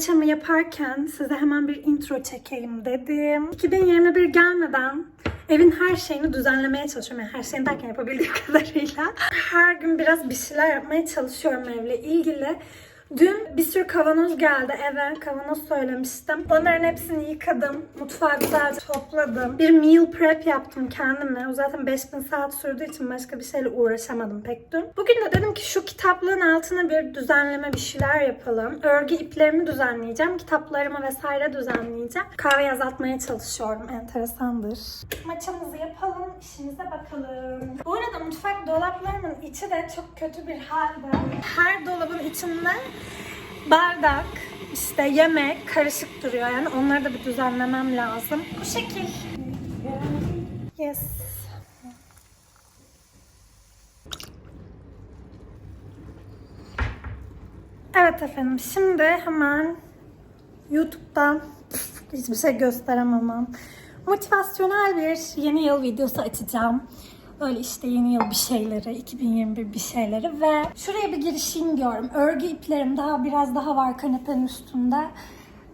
maçamı yaparken size hemen bir intro çekeyim dedim. 2021 gelmeden evin her şeyini düzenlemeye çalışıyorum. Yani her şeyini derken yapabildiğim kadarıyla. Her gün biraz bir şeyler yapmaya çalışıyorum evle ilgili. Dün bir sürü kavanoz geldi eve. Kavanoz söylemiştim. Onların hepsini yıkadım. Mutfağı güzelce topladım. Bir meal prep yaptım kendime. O zaten 5000 saat sürdüğü için başka bir şeyle uğraşamadım pek dün. Bugün de dedim ki şu kitaplığın altına bir düzenleme bir şeyler yapalım. Örgü iplerimi düzenleyeceğim. Kitaplarımı vesaire düzenleyeceğim. Kahve azaltmaya çalışıyorum. Enteresandır. Maçamızı yapalım. işimize bakalım. Bu arada mutfak dolaplarımın içi de çok kötü bir halde. Her dolabın içinde bardak, işte yemek karışık duruyor. Yani onları da bir düzenlemem lazım. Bu şekil. Yes. Evet efendim şimdi hemen YouTube'dan hiçbir şey gösteremem. Motivasyonel bir yeni yıl videosu açacağım. Böyle işte yeni yıl bir şeyleri, 2021 bir şeyleri ve şuraya bir girişeyim diyorum. Örgü iplerim daha biraz daha var kanepenin üstünde.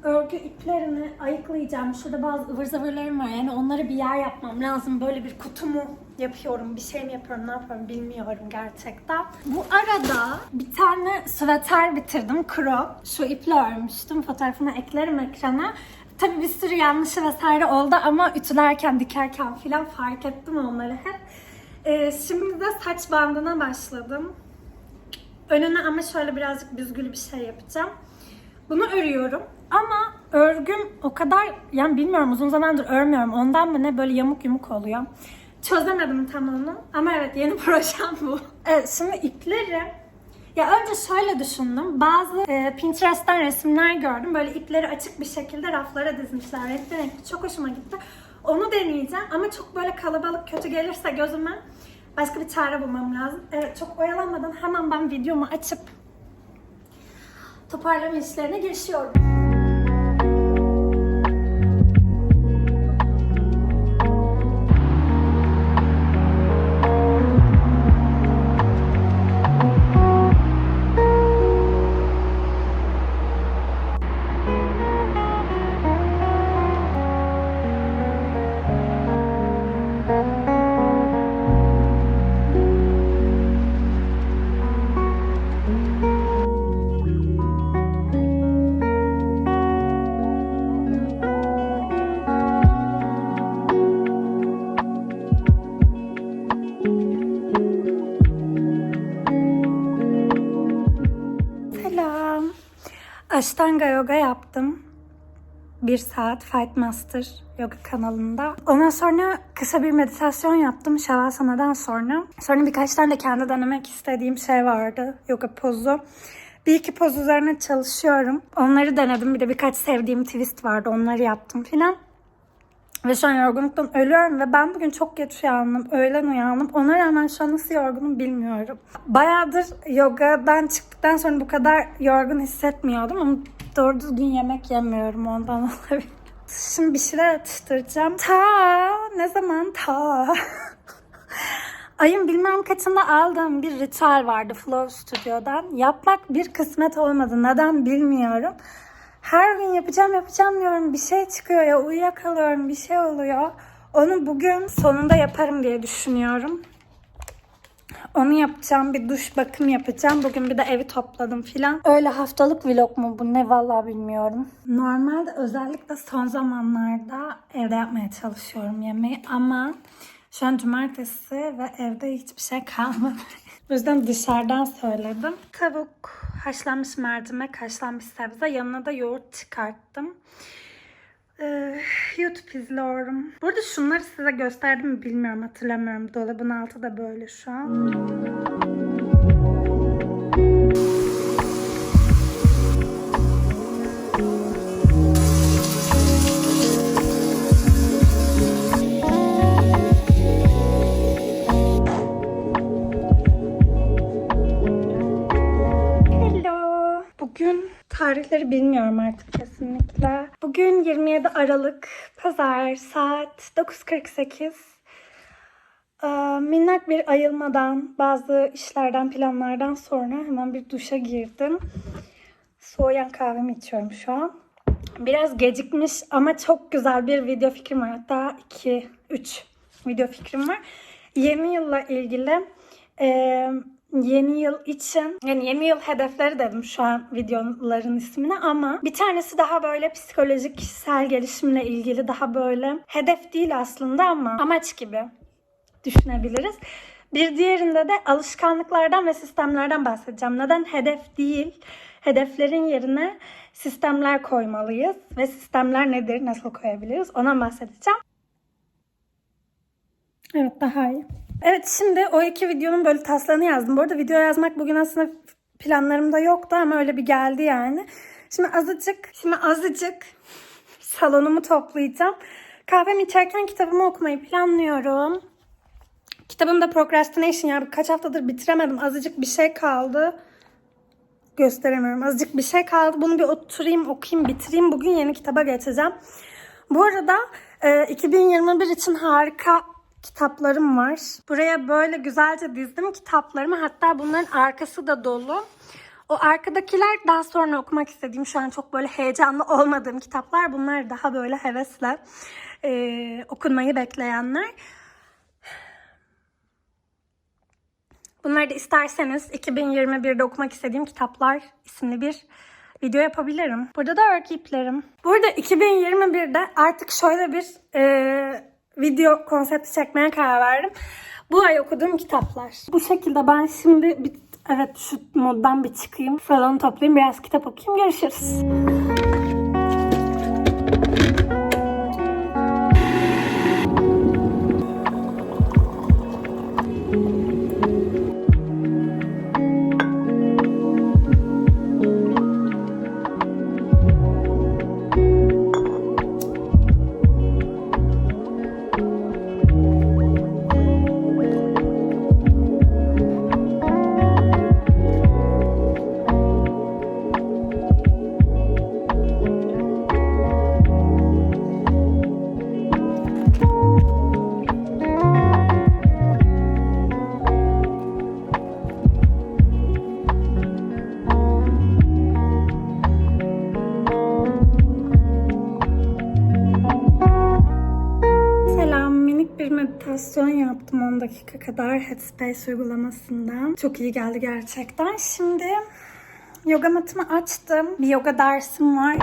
Örgü iplerini ayıklayacağım. Şurada bazı ıvır zıvırlarım var. Yani onları bir yer yapmam lazım. Böyle bir kutumu yapıyorum, bir şey mi yapıyorum, ne yapıyorum bilmiyorum gerçekten. Bu arada bir tane süveter bitirdim, crop. Şu iple örmüştüm. Fotoğrafını eklerim ekrana. Tabii bir sürü yanlışı vesaire oldu ama ütülerken, dikerken filan fark ettim onları hep. Ee, şimdi de saç bandına başladım. Önüne ama şöyle birazcık büzgülü bir şey yapacağım. Bunu örüyorum ama örgüm o kadar yani bilmiyorum uzun zamandır örmüyorum. Ondan mı ne böyle yamuk yumuk oluyor. Çözemedim tam onu. Ama evet yeni projem bu. Evet şimdi ipleri ya önce şöyle düşündüm. Bazı e, Pinterest'ten resimler gördüm. Böyle ipleri açık bir şekilde raflara dizmişler. Renkli renkli. Çok hoşuma gitti. Onu deneyeceğim ama çok böyle kalabalık kötü gelirse gözüme başka bir çare bulmam lazım. Evet çok oyalanmadan hemen ben videomu açıp toparlama işlerine girişiyorum. Ashtanga yoga yaptım. Bir saat Fight Master yoga kanalında. Ondan sonra kısa bir meditasyon yaptım Shavasanadan sonra. Sonra birkaç tane de kendi denemek istediğim şey vardı. Yoga pozu. Bir iki poz üzerine çalışıyorum. Onları denedim. Bir de birkaç sevdiğim twist vardı. Onları yaptım filan. Ve şu an yorgunluktan ölüyorum ve ben bugün çok geç uyandım. Öğlen uyandım. Ona rağmen şu an nasıl yorgunum bilmiyorum. Bayağıdır yogadan çıktıktan sonra bu kadar yorgun hissetmiyordum ama doğru düzgün yemek yemiyorum ondan olabilir. Şimdi bir şeyler atıştıracağım. Ta ne zaman ta? Ayın bilmem kaçında aldığım bir ritüel vardı Flow Studio'dan. Yapmak bir kısmet olmadı. Neden bilmiyorum. Her gün yapacağım yapacağım diyorum. Bir şey çıkıyor ya uyuyakalıyorum bir şey oluyor. Onu bugün sonunda yaparım diye düşünüyorum. Onu yapacağım. Bir duş bakım yapacağım. Bugün bir de evi topladım filan. Öyle haftalık vlog mu bu ne vallahi bilmiyorum. Normalde özellikle son zamanlarda evde yapmaya çalışıyorum yemeği ama şu an cumartesi ve evde hiçbir şey kalmadı. O yüzden dışarıdan söyledim. Tavuk, haşlanmış mercimek, haşlanmış sebze. Yanına da yoğurt çıkarttım. Ee, YouTube izliyorum. Burada şunları size gösterdim mi bilmiyorum hatırlamıyorum. Dolabın altı da böyle şu an. Tarihleri bilmiyorum artık kesinlikle. Bugün 27 Aralık Pazar saat 9.48. Ee, minnak bir ayılmadan, bazı işlerden, planlardan sonra hemen bir duşa girdim. Soğuyan kahvemi içiyorum şu an. Biraz gecikmiş ama çok güzel bir video fikrim var. Hatta 2, 3 video fikrim var. Yeni yılla ilgili e, yeni yıl için yani yeni yıl hedefleri dedim şu an videoların ismini ama bir tanesi daha böyle psikolojik kişisel gelişimle ilgili daha böyle hedef değil aslında ama amaç gibi düşünebiliriz. Bir diğerinde de alışkanlıklardan ve sistemlerden bahsedeceğim. Neden hedef değil? Hedeflerin yerine sistemler koymalıyız ve sistemler nedir, nasıl koyabiliriz ona bahsedeceğim. Evet daha iyi. Evet şimdi o iki videonun böyle taslağını yazdım. Bu arada video yazmak bugün aslında planlarımda yoktu ama öyle bir geldi yani. Şimdi azıcık, şimdi azıcık salonumu toplayacağım. Kahvemi içerken kitabımı okumayı planlıyorum. Kitabım da Procrastination ya kaç haftadır bitiremedim. Azıcık bir şey kaldı. Gösteremiyorum. Azıcık bir şey kaldı. Bunu bir oturayım, okuyayım, bitireyim. Bugün yeni kitaba geçeceğim. Bu arada e, 2021 için harika kitaplarım var. Buraya böyle güzelce dizdim kitaplarımı. Hatta bunların arkası da dolu. O arkadakiler daha sonra okumak istediğim şu an çok böyle heyecanlı olmadığım kitaplar. Bunlar daha böyle hevesle e, okunmayı bekleyenler. Bunları da isterseniz 2021'de okumak istediğim kitaplar isimli bir video yapabilirim. Burada da örgü iplerim. Burada 2021'de artık şöyle bir e, video konsepti çekmeye karar verdim. Bu ay okuduğum kitaplar. Bu şekilde ben şimdi bir, evet şu moddan bir çıkayım. Salonu toplayayım biraz kitap okuyayım. Görüşürüz. Bir meditasyon yaptım 10 dakika kadar Headspace uygulamasından. Çok iyi geldi gerçekten. Şimdi yoga matımı açtım. Bir yoga dersim var.